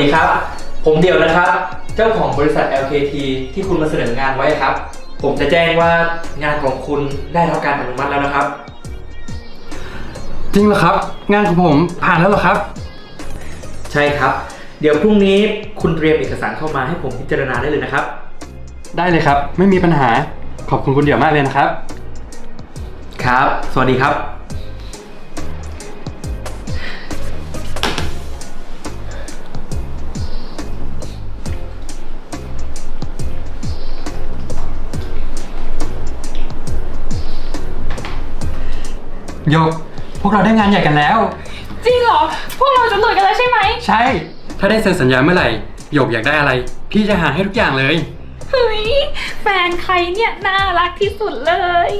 ดีครับ ผมเดียวนะครับ เจ้าของบริษัท LKT ที่คุณมาเสนองานไว้ครับ ผมจะแจ้งว่างานของคุณได้รับการอนุมัติแล้วนะครับ จริงเหรอครับ งานของผมผ่านแล้วเหรอครับ ใช่ครับ เดี๋ยวพรุ่งนี้คุณเตรียมเอกสารเข้ามาให้ผมพิจารณาได้เลยนะครับ ได้เลยครับ ไม่มีปัญหาขอบคุณคุณเดี่ยวมากเลยนะครับ ครับ สวัสดีครับ โยก พวกเราได้งานใหญ่กันแล้ว จริงเหรอ พวกเราจะรวยกันแล้วใช่ไหม ใช่ ถ้าได้เซ็นสัญญาเมื่อไหร่ โยกอยากได้อะไร พี่จะหาให้ทุกอย่างเลย เฮ้ย แฟนใครเนี่ย น่ารักที่สุดเลย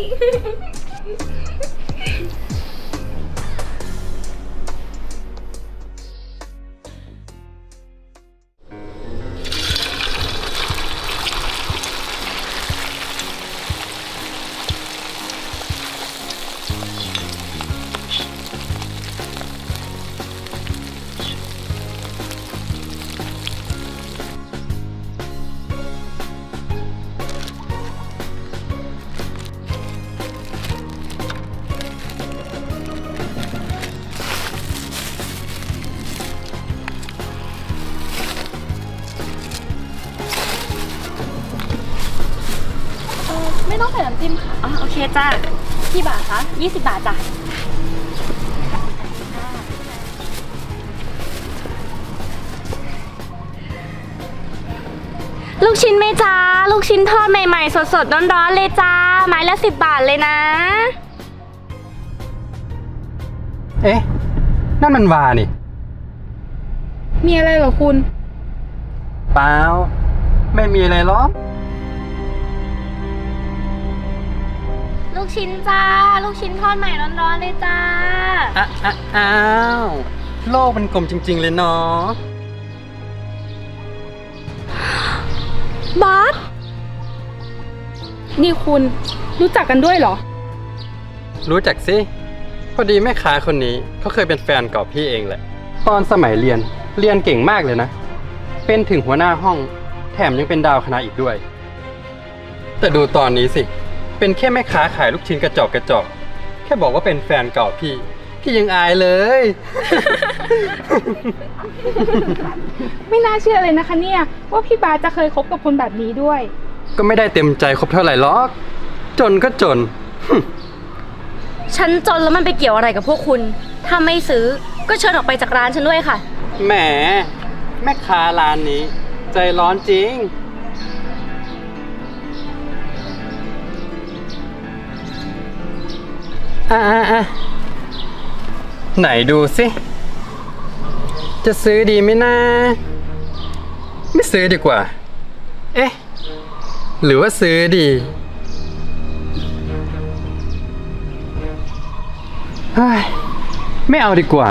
จ้ากี่บาทคะ20 บาทจ้ะลูกชิ้นไหมจ้าลูกชิ้นทอดใหม่ๆ สดๆร้อนๆเลยจ้าไม้ละสิบบาทเลยนะ เอ๊ะ นั่นมันวานี่ มีอะไรเหรอคุณ เปล่า ไม่มีอะไรหรอก ลูกชิ้นจ้า ลูกชิ้นทอดใหม่ร้อนๆเลยจ้า อะอะอ้าว โลกมันกลมจริง ๆ เลยเนาะบาสนี่คุณรู้จักกันด้วยเหรอ รู้จักสิ พอดีแม่ค้าคนนี้เขาเคยเป็นแฟนเก่าพี่เองแหละ ตอนสมัยเรียนเรียนเก่งมากเลยนะ เป็นถึงหัวหน้าห้อง แถมยังเป็นดาวคณะอีกด้วย แต่ดูตอนนี้สิ เป็นแค่แม่ค้าขายลูกชิ้นกระจอกกระจอก แค่บอกว่าเป็นแฟนเก่าพี่ พี่ยังอายเลย ไม่น่าเชื่อเลยนะคะเนี่ย ว่าพี่บาสจะเคยคบกับคนแบบนี้ด้วย ก็ไม่ได้เต็มใจครบเท่าไหร่หรอก จนก็จน ฉันจนแล้วมันไปเกี่ยวอะไรกับพวกคุณ ถ้าไม่ซื้อก็เชิญออกไปจากร้านฉันด้วยค่ะ แหม แม่ค้าร้านนี้ ใจร้อนจริง อะอะอะไหนดูสิ จะซื้อดีไหมนะ ไม่ซื้อดีกว่า เอ๊ะ หรือว่าซื้อดีเฮ้ยไม่เอาดีกว่า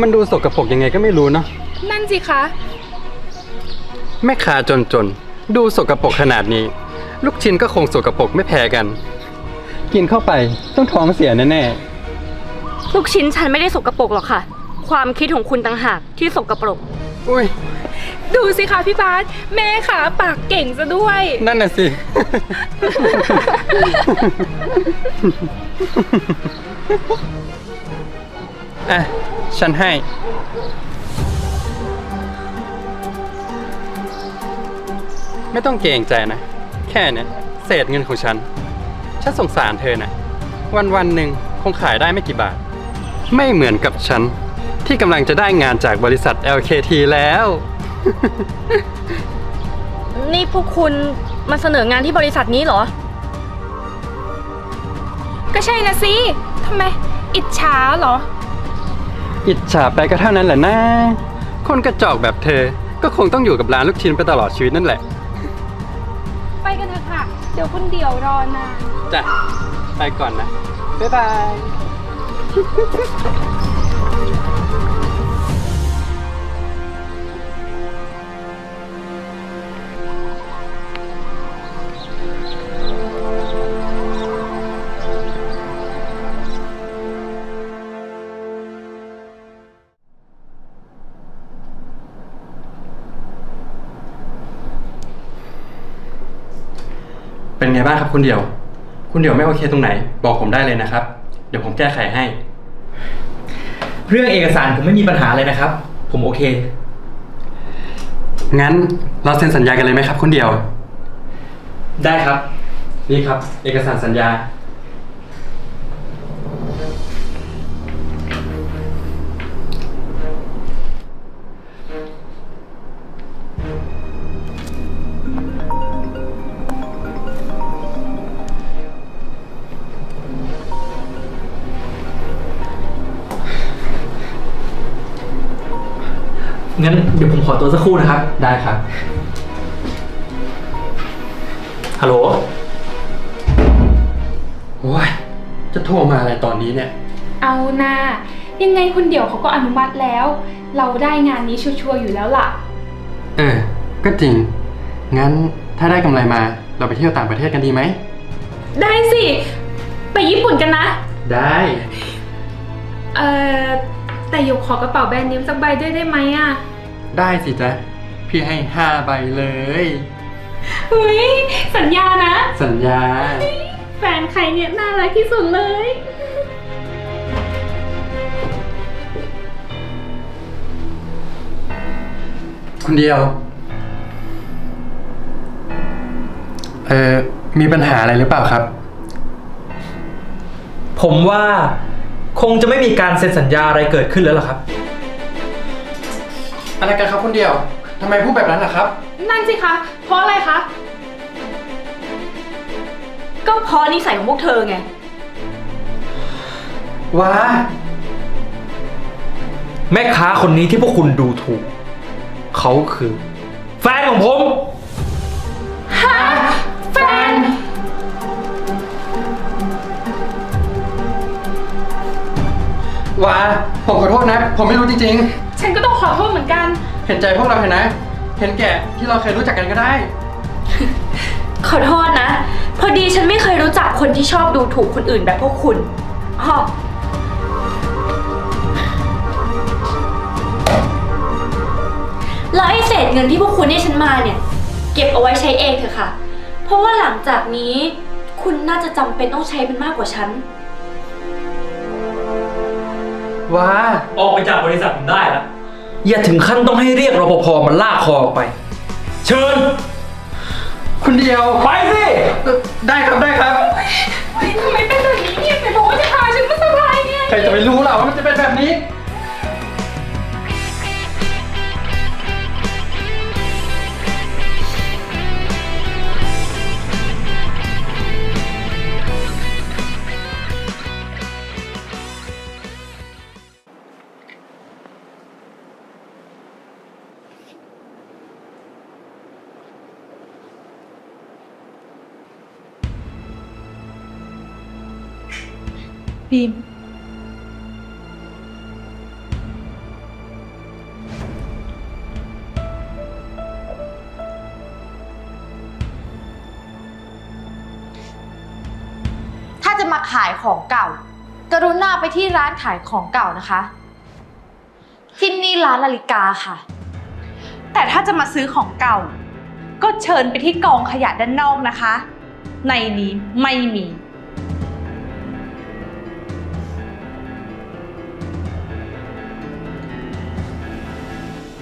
มันดูสกปรกยังไงก็ไม่รู้เนาะ นั่นสิคะ แม่ค้าจนๆ ดูสกปรกขนาดนี้ ลูกชิ้นก็คงสกปรกไม่แพ้กัน กินเข้าไปต้องท้องเสียแน่ลูกชิ้นฉันไม่ได้สกรปรกหรอกค่ะ ความคิดของคุณต่างหากที่สกรปรก ๆอุ้ย ดูสิคะพี่บาสแม่ขาปากเก่งซะด้วย นั่นน่ะสิ อะ ฉันให้ ไม่ต้องเกรงใจนะ แค่เนี้ยเศษเงินของฉัน ฉันสงสารเธอนะวันวันๆหนึ่งคงขายได้ไม่กี่บาท ไม่เหมือนกับฉัน ที่กำลังจะได้งานจากบริษัท LKT แล้ว นี่พวกคุณมาเสนองานที่บริษัทนี้เหรอ ก็ใช่นะสิทำไม อิจฉาเหรอ อิจฉาไปก็เท่านั้นแหละนะ คนกระจอกแบบเธอ ก็คงต้องอยู่กับร้านลูกชิ้นไปตลอดชีวิตนั่นแหละ ไปกันเถอะค่ะ เดี๋ยวคุณเดี่ยวรอนาน จ้ะ ไปก่อนนะ บ๊ายบาย เป็นไงบ้างครับคุณเดียว คุณเดี่ยวไม่โอเคตรงไหน บอกผมได้เลยนะครับ เดี๋ยวผมแก้ไขให้ เรื่องเอกสารผมไม่มีปัญหาเลยนะครับ ผมโอเค งั้นเราเซ็นสัญญากันเลยไหมครับ คุณเดี่ยว ได้ครับ นี่ครับ เอกสารสัญญา งั้นเดี๋ยวผมขอตัวสักครู่นะครับ ได้ครับ ฮัลโหล โอ้ยจะโทรมาอะไรตอนนี้เนี่ย เอานายังไงคุณเดี่ยวเขาก็อนุมัติแล้ว เราได้งานนี้ชัวร์ๆอยู่แล้วล่ะ เออ ก็จริง งั้นถ้าได้กำไรมาเราไปเที่ยวต่างประเทศกันดีไหม ได้สิ ไปญี่ปุ่นกันนะ ได้ เอ่อ แต่หยกขอกระเป๋าแบรนด์เนมสักใบด้วยได้ไหมอะได้สิจ๊ะ พี่ให้ห้าใบเลย เฮ้ยสัญญานะ สัญญา แฟนใครเนี่ยน่ารักที่สุดเลยคุณเดียว เออมีปัญหาอะไรหรือเปล่าครับ ผมว่า คงจะไม่มีการเซ็นสัญญาอะไรเกิดขึ้นแล้วล่ะครับ อะไรกันครับคุณเดียวทำไมพูดแบบนั้นล่ะครับ นั่นสิคะ เพราะอะไรคะ ก็เพราะนิสัยของพวกเธอไง ว้า แม่ค้าคนนี้ที่พวกคุณดูถูก เขาคือ แฟนของผมแฟ ว้าผมขอโทษนะ ผมไม่รู้จริง ฉันก็ต้องขอโทษเหมือนกัน ๆ เห็นใจพวกเราเห็นนะ เห็นแก่ที่เราเคยรู้จักกันก็ได้ ขอโทษนะ พอดีฉันไม่เคยรู้จักคนที่ชอบดูถูกคนอื่นแบบพวกคุณอ๋อแล้วไอ้เศษเงินที่พวกคุณให้ฉันมาเนี่ย เก็บเอาไว้ใช้เองเถอะค่ะ เพราะว่าหลังจากนี้ คุณน่าจะจำเป็นต้องใช้มันมากกว่าฉัน ว้า ออกไปจากบริษัทผมได้แล้ว อย่าถึงขั้นต้องให้เรียกรปภมาลากคอออกไป เชิญ คุณเดียว ไปสิเอ่อได้ครับได้ครับเฮ้ยทำไมเป็นแบบนี้เนี่ยไหนบอกว่าจะพาฉันมาสบายไง ใครจะไปรู้ล่ะว่ามันจะเป็นแบบนี้ บีมถ้าจะมาขายของเก่า กรุณาไปที่ร้านขายของเก่านะคะ ที่นี่ร้านนาฬิกาค่ะ แต่ถ้าจะมาซื้อของเก่า ก็เชิญไปที่กองขยะด้านนอกนะคะ ในนี้ไม่มี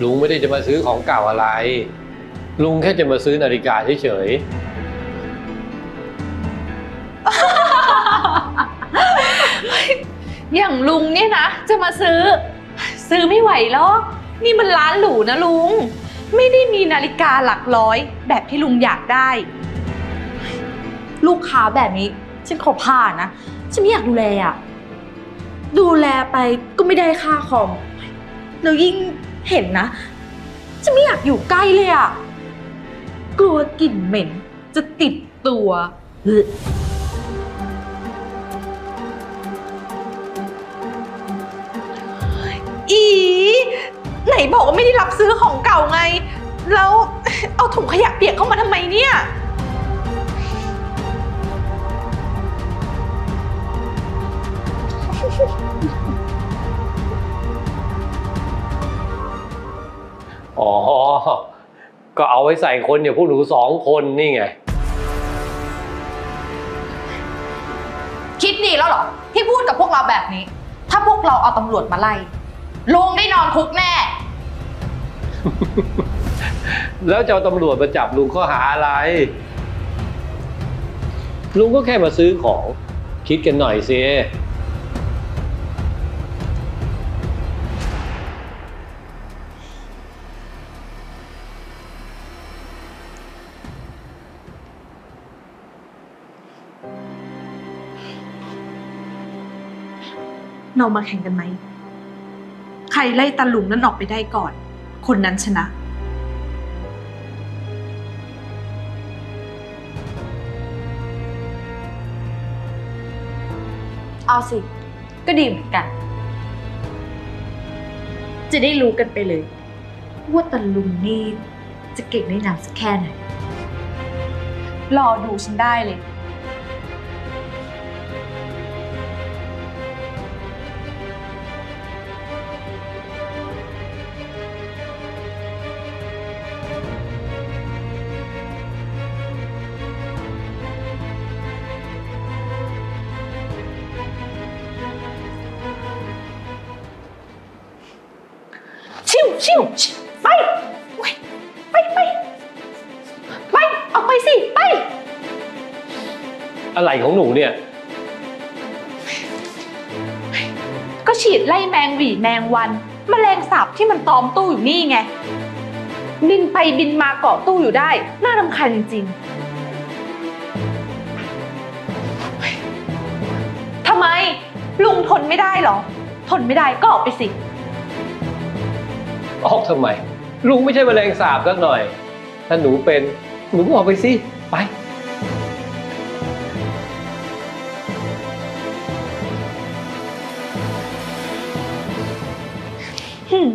ลุงไม่ได้จะมาซื้อของเก่าอะไร ลุงแค่จะมาซื้อนาฬิกาเฉยอย่างลุงเนี่ยนะ จะมาซื้อ ซื้อไม่ไหวหรอกนี่มันร้านหรูนะลุง ไม่ได้มีนาฬิกาหลักร้อย แบบที่ลุงอยากได้ ลูกค้าแบบนี้ ฉันขอผ่านนะ ฉันไม่อยากดูแลอะดูแลไปก็ไม่ได้ค่าคอมแล้วยิ่ง เห็นนะฉันไม่อยากอยู่ใกล้เลยอะกลัวกลิ่นเหม็นจะติดตัวเฮ้ยอี ไหนบอกว่าไม่ได้รับซื้อของเก่าไง แล้ว เอาถุงขยะเปียกเข้ามาทำไมเนี่ย อ๋อ ก็เอาไว้ใส่คนอย่างพวกหนูสองคนนี่ไง คิดดีแล้วเหรอ ที่พูดกับพวกเราแบบนี้ ถ้าพวกเราเอาตำรวจมาไล่ลุงได้นอนคุกแน่ แล้วจะเอาตำรวจมาจับลุงข้อหาอะไร ลุงก็แค่มาซื้อของ คิดกันหน่อยสิ เรามาแข่งกันไหม ใครไล่ตาลุงนั้นออกไปได้ก่อน คนนั้นชนะ เอาสิ ก็ดีเหมือนกัน จะได้รู้กันไปเลย ว่าตาลุงนี่จะเก่งในหนังสักแค่ไหน รอดูฉันได้เลย ชิวชิวชิวไปโอ๊ยไปไปไปออกไปสิ ไป อะไรของหนูเนี่ย ก็ฉีดไล่แมงหวีแมงวันแมลงสาบที่มันตอมตู้อยู่นี่ไง บินไปบินมาเกาะตู้อยู่ได้ น่ารำคาญจริงๆทำไม ลุงทนไม่ได้เหรอ ทนไม่ได้ก็ออกไปสิ ออกทำไม ลุงไม่ใช่แมลงสาบสักหน่อย ถ้าหนูเป็นหนูก็ออกไปสิ ไป หืม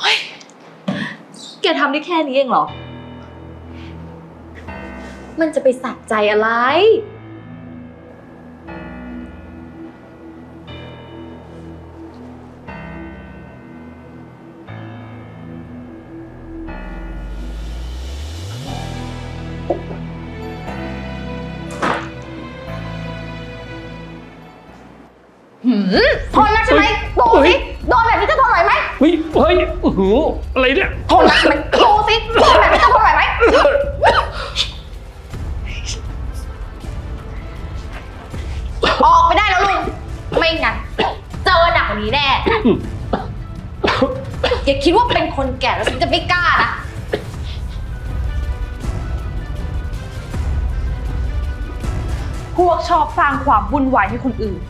เฮ้ยแกทำได้แค่นี้เองเหรอ มันจะไปสักใจอะไร หืมทนแล้วใช่ไหมโตสิโดนแบบนี้จะทนไหวไหมเฮ้ยเฮ้ยอื้อหืออะไรเนี่ยทนแล้วใช่ไหมโตสิโดนแบบนี้จะทนไหวไหมออกไปได้แล้วลุงไม่งั้นเจอหนักกว่านี้แน่อย่าคิดว่าเป็นคนแก่แล้วฉันจะไม่กล้านะพวกชอบสร้างความวุ่นวายให้คนอื่น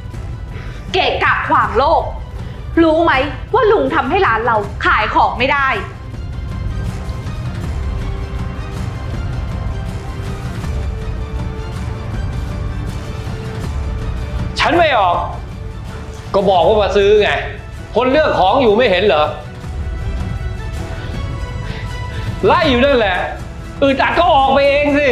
เกะกะขวางโลก รู้ไหมว่าลุงทำให้ร้านเราขายของไม่ได้ ฉันไม่ออก ก็บอกว่ามาซื้อไง คนเลือกของอยู่ไม่เห็นเหรอ ไล่อยู่นั่นแหละอึดอัดก็ออกไปเองสิ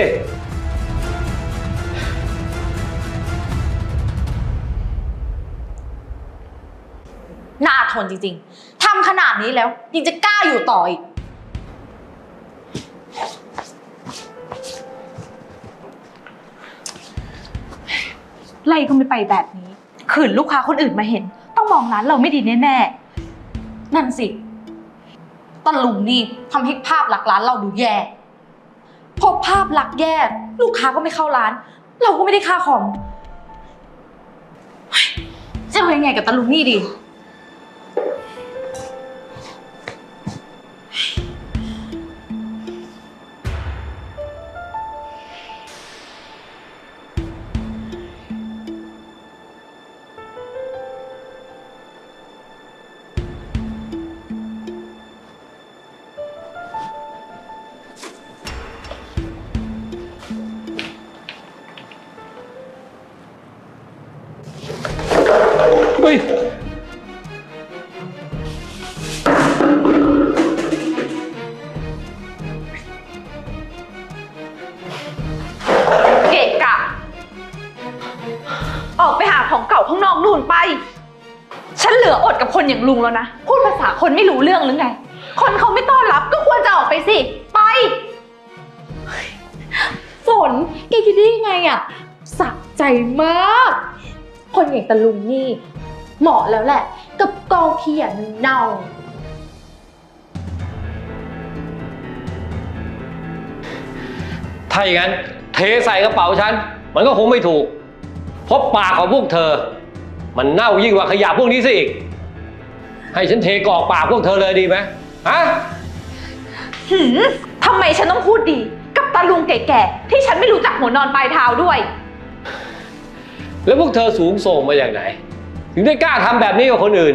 ทนจริงๆ ทำขนาดนี้แล้วยังจะกล้าอยู่ต่ออีก ไล่ก็ไม่ไปแบบนี้ ขืนลูกค้าคนอื่นมาเห็น ต้องมองร้านเราไม่ดีแน่นั่นสิตะลุงนี่ทำให้ภาพลักษณ์ร้านเราดูแย่ พอภาพลักษณ์แย่ ลูกค้าก็ไม่เข้าร้าน เราก็ไม่ได้ค่าคอม จะเอายังไงกับตะลุงนี่ดี รืองไง คนเขาไม่ต้อนรับก็ควรจะออกไปสิ ไป ฝนแกคิดได้ยังไงอะสใจมาก คนอย่างตะลุงนี่ เหมาะแล้วแหละ กับกองเขียนเน่า ถ้าอย่างนั้น เทใส่กระเป๋าฉัน มันก็คงไม่ถูก เพราะปากของพวกเธอ มันเน่ายิ่งกว่าขยะพวกนี้ซะอีก ให้ฉันเทกรอกปากพวกเธอเลยดีไหมฮะ หืมทำไมฉันต้องพูดดี กับตาลุงแก่ๆ ที่ฉันไม่รู้จักหัวนอนปลายเท้าด้วย แล้วพวกเธอสูงส่งมาอย่างไหน ถึงได้กล้าทำแบบนี้กับคนอื่น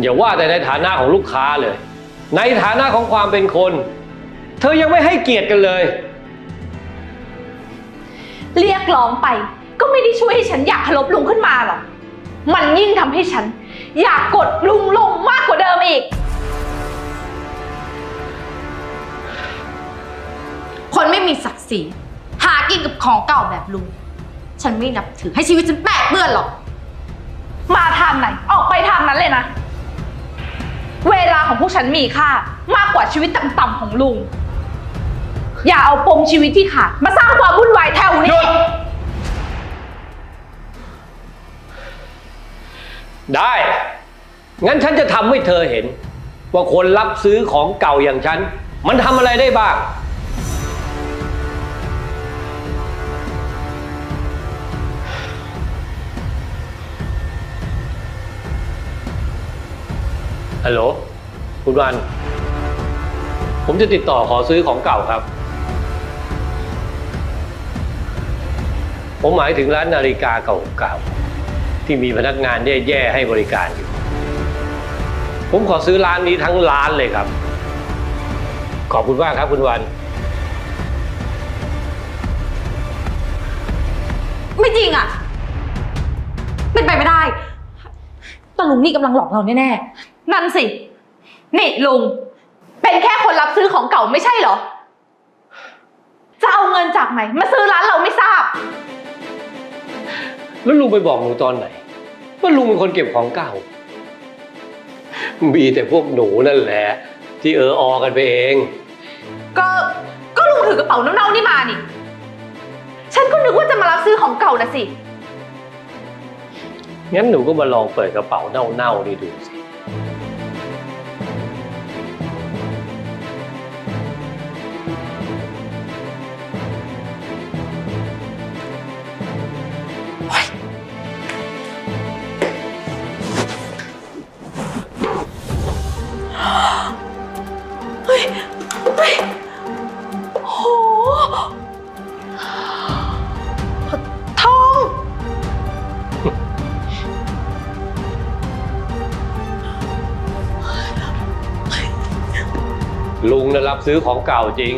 อย่าว่าแต่ในฐานะของลูกค้าเลย ในฐานะของความเป็นคน เธอยังไม่ให้เกียรติกันเลย เรียกร้องไป ก็ไม่ได้ช่วยให้ฉันอยากเคารพลุงขึ้นมาหรอก มันยิ่งทำให้ฉัน อยากกดลุงลงมากกว่าเดิมอีก คนไม่มีศักดิ์ศรีหากินกับของเก่าแบบลุง ฉันไม่นับถือให้ชีวิตฉันแปดเปื้อนหรอก มาทางไหน ออกไปทางนั้นเลยนะ เวลาของพวกฉันมีค่ามากกว่าชีวิตต่ำๆของลุง อย่าเอาปมชีวิตที่ขาดมาสร้างความวุ่นวายแถวนี้ ได้ งั้นฉันจะทำให้เธอเห็น ว่าคนรับซื้อของเก่าอย่างฉัน มันทำอะไรได้บ้าง ฮัลโหล คุณวัน ผมจะติดต่อขอซื้อของเก่าครับ ผมหมายถึงร้านนาฬิกาเก่าๆ ที่มีพนักงานแย่ๆให้บริการอยู่ ผมขอซื้อร้านนี้ทั้งร้านเลยครับ ขอบคุณมากครับคุณวัน ไม่จริงอะ เป็นไปไม่ได้ตะลุงนี่กำลังหลอกเราแน่นั่นสิ นี่ลุง เป็นแค่คนรับซื้อของเก่าไม่ใช่เหรอ จะเอาเงินจากไหนมาซื้อร้านเราไม่ทราบ แล้วลุงไปบอกหนูตอนไหน ว่าลุงเป็นคนเก็บของเก่า มีแต่พวกหนูนั่นแหละ ที่เออออกันไปเอง ก็ก็ลุงถือกระเป๋าเน่าๆนี่มานี่ ฉันก็นึกว่าจะมารับซื้อของเก่านะสิ งั้นหนูก็มาลองเปิดกระเป๋าเน่าๆนี่ดูสิ ลุงนะรับซื้อของเก่าจริง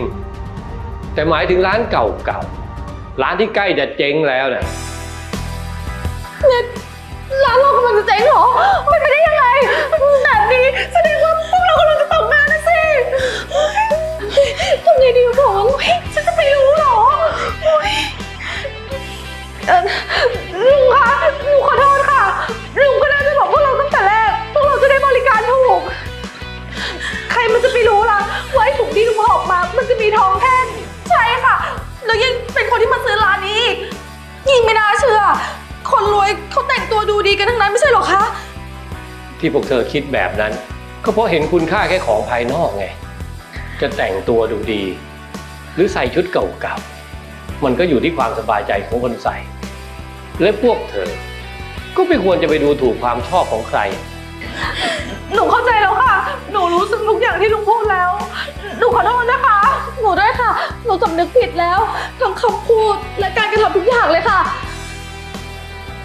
แต่หมายถึงร้านเก่าๆ ร้านที่ใกล้จะเจ๊งแล้วเนี่ยๆร้านเรากำลังจะเจ๊งเหรอไม่ไปได้ยังไงแบบนี้แสดงว่าพวกเรากำลังจะตกงานนะสิทำไงดีวะผมฉันจะไปรู้เหรอเออลุงคะหนูขอโทษค่ะลุงก็น่าจะบอกพวกเราตั้งแต่แรกพวกเราจะได้บริการถูก จะมีทองแท่งใช่ค่ะ แล้วยังเป็นคนที่มาซื้อร้านนี้อีกยิ่งไม่น่าเชื่อ คนรวยเขาแต่งตัวดูดีกันทั้งนั้นไม่ใช่เหรอคะ ที่พวกเธอคิดแบบนั้น ก็เพราะเห็นคุณค่าแค่ของภายนอกไง จะแต่งตัวดูดี หรือใส่ชุดเก่าๆมันก็อยู่ที่ความสบายใจของคนใส่ และพวกเธอ ก็ไม่ควรจะไปดูถูกความชอบของใคร หนูเข้าใจแล้วค่ะ หนูรู้สึกทุกอย่างที่ลุงพูดแล้ว หนูขอโทษนะคะ หนูด้วยค่ะ หนูสำนึกผิดแล้ว ทั้งคำพูดและการกระทำทุกอย่างเลยค่ะ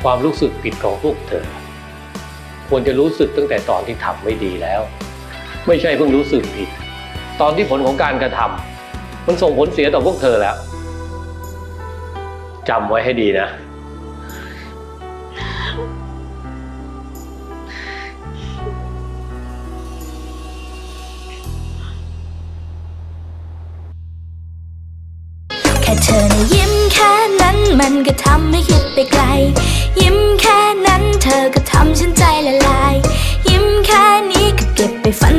ความรู้สึกผิดของพวกเธอ ควรจะรู้สึกตั้งแต่ตอนที่ทำไม่ดีแล้ว ไม่ใช่เพิ่งรู้สึกผิด ตอนที่ผลของการกระทำมันส่งผลเสียต่อพวกเธอแล้วจำไว้ให้ดีนะ อนะยิ้มแค่นั้นมันก็ทำให้คิดไปไกล ยิ้มแค่นั้นเธอก็ทำฉันใจละลาย ยิ้มแค่นี้ก็เก็บไปฝัน